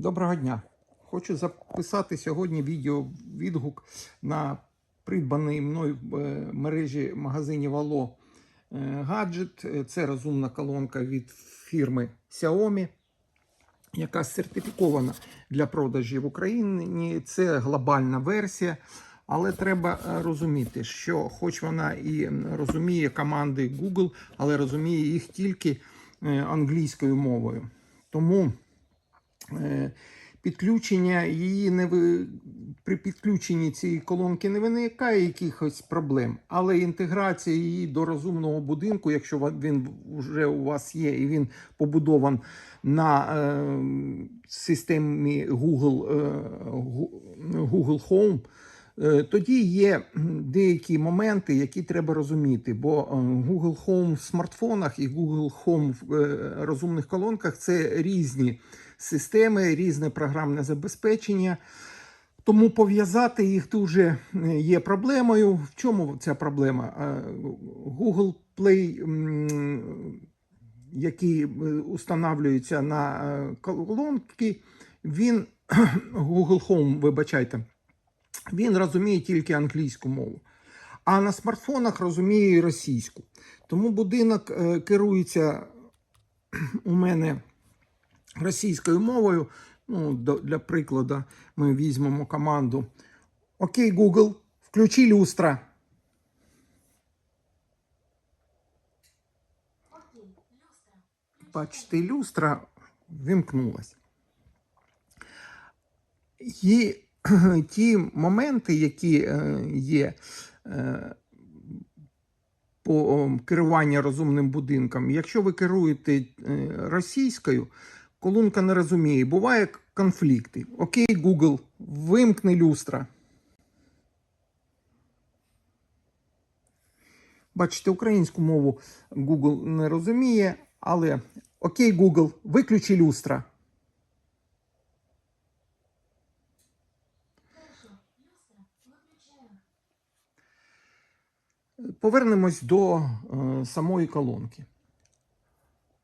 Доброго дня! Хочу записати сьогодні відео відгук на придбаний мною в е, мережі магазинів Allo е, гаджет. Е, Це розумна колонка від фірми Xiaomi, яка сертифікована для продажів в Україні. Це глобальна версія. Але треба розуміти, що хоч вона і розуміє команди Google, але розуміє їх тільки англійською мовою. Тому підключення її не ви... при підключенні цієї колонки не виникає якихось проблем, але інтеграція її до розумного будинку, якщо він вже у вас є і він побудован на е, системі Google, е, Google Home. е, Тоді є деякі моменти, які треба розуміти, бо е, Google Home в смартфонах і Google Home в е, розумних колонках це різні системи, різне програмне забезпечення. Тому пов'язати їх дуже е, є проблемою. В чому ця проблема? Е, Google Play, який е, устанавлюється на колонки, він Google Home, вибачайте, він розуміє тільки англійську мову. А на смартфонах розуміє і російську. Тому будинок керується у мене російською мовою. Ну, для прикладу, ми візьмемо команду. Окей, Google, включи люстра. Бачите, люстра вимкнулась. І ті моменти, які е, є е, по керуванню розумним будинком, якщо ви керуєте е, російською, колонка не розуміє. Буває конфлікти. Окей, Google, вимкни люстра. Бачите, українську мову Google не розуміє, але окей, Google, виключи люстра. Повернемось до е, самої колонки.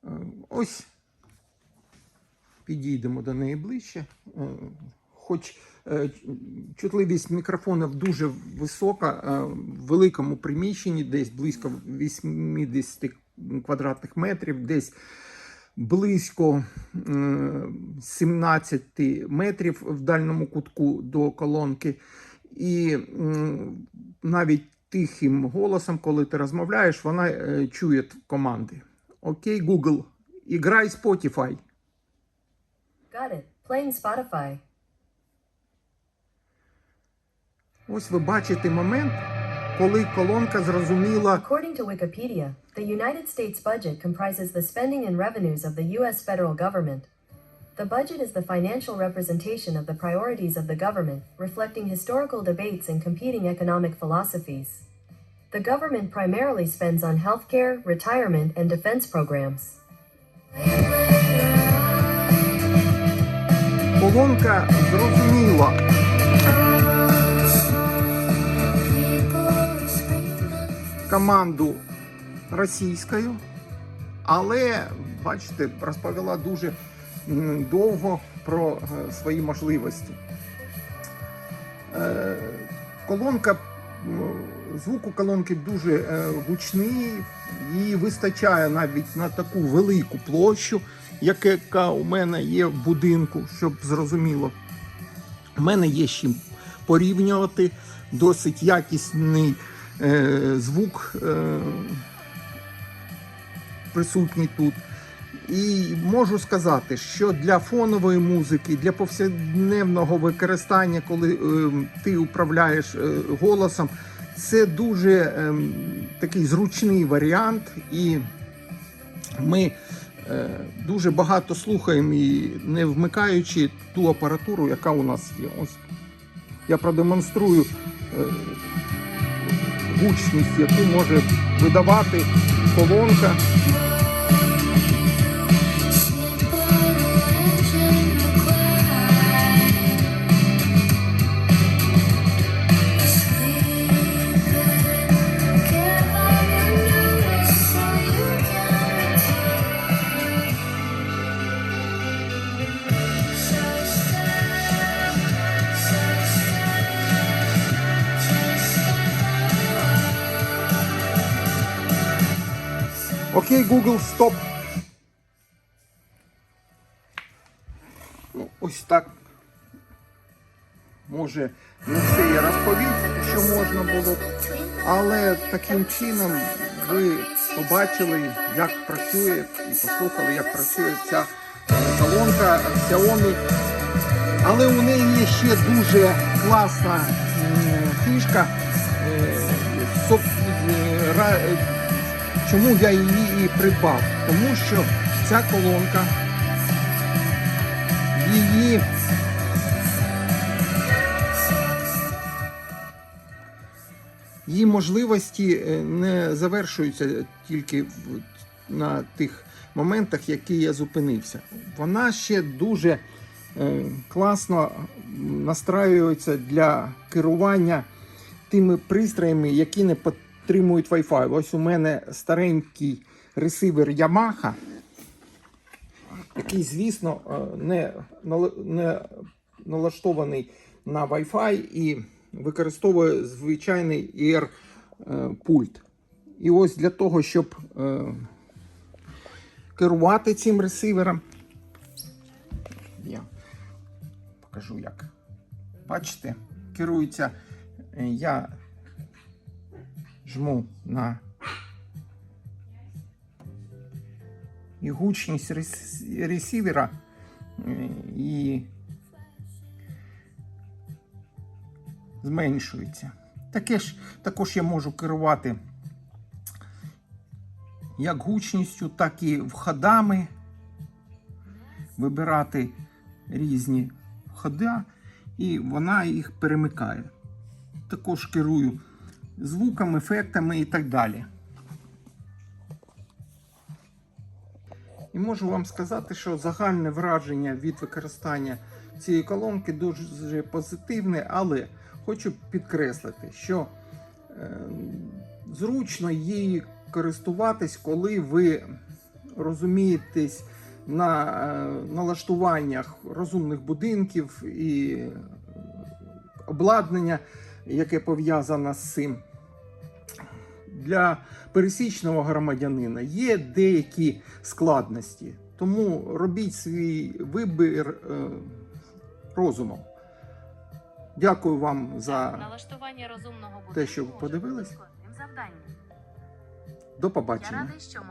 Е, ось підійдемо до неї ближче. Е, Хоч е, чутливість мікрофонів дуже висока, е, в великому приміщенні, десь близько 80 квадратних метрів, десь близько е, 17 метрів в дальньому кутку до колонки. І навіть тихим голосом, коли ти розмовляєш, вона чує команди. Окей, Google, іграй Spotify. Got it. Playing Spotify. Ось ви бачите момент, коли колонка зрозуміла, According to Wikipedia, the United States budget comprises the spending and revenues of the U.S. federal government. The budget is the financial representation of the priorities of the government, reflecting historical debates and competing economic philosophies. The government primarily spends on healthcare, retirement, and defense programs. Колонка зрозуміла. команду російською, але, бачите, розповіла дуже довго про е, свої можливості. Е, Колонка, звук у колонки дуже е, гучний, її вистачає навіть на таку велику площу, яка у мене є в будинку, щоб зрозуміло. У мене є чим порівнювати досить якісний е, звук е, присутній тут. І можу сказати, що для фонової музики, для повсякденного використання, коли е, ти управляєш е, голосом, це дуже ем, такий зручний варіант, і ми е, дуже багато слухаємо і не вмикаючи ту апаратуру, яка у нас є. Ось я продемонструю е, гучність, яку може видавати колонка. Окей, Google, стоп. Ну, ось так. Може, не все я розповів, що можна було, але таким чином ви побачили, як працює, і послухали, як працює ця е, колонка Xiaomi. Але у неї є ще дуже класна фішка. Чому я її і придбав? Тому що ця колонка її її можливості е, не завершуються тільки на тих моментах, які я зупинився. Вона ще дуже е, класно настраюється для керування тими пристроями, які не підтримують Wi-Fi. Ось у мене старенький ресивер Yamaha, який, звісно, е, не, не налаштований на Wi-Fi і використовує звичайний IR е, пульт. І ось для того, щоб е, керувати цим ресивером, я покажу як. Бачите, керується, е, я жму на і гучність рес- ресивера е, і зменшується. Таке ж, також я можу керувати як гучністю, так і входами, вибирати різні входа, і вона їх перемикає. Також керую звуками, ефектами і так далі. І можу вам сказати, що загальне враження від використання цієї колонки дуже позитивне, але хочу підкреслити, що е, зручно її користуватись, коли ви розумієтесь на е, налаштуваннях розумних будинків і обладнання, яке пов'язане з цим. Для пересічного громадянина є деякі складності, тому робіть свій вибір е, розумом. Дякую вам за налаштування розумного те, що подивились. завданням. до Я побачення. радий, що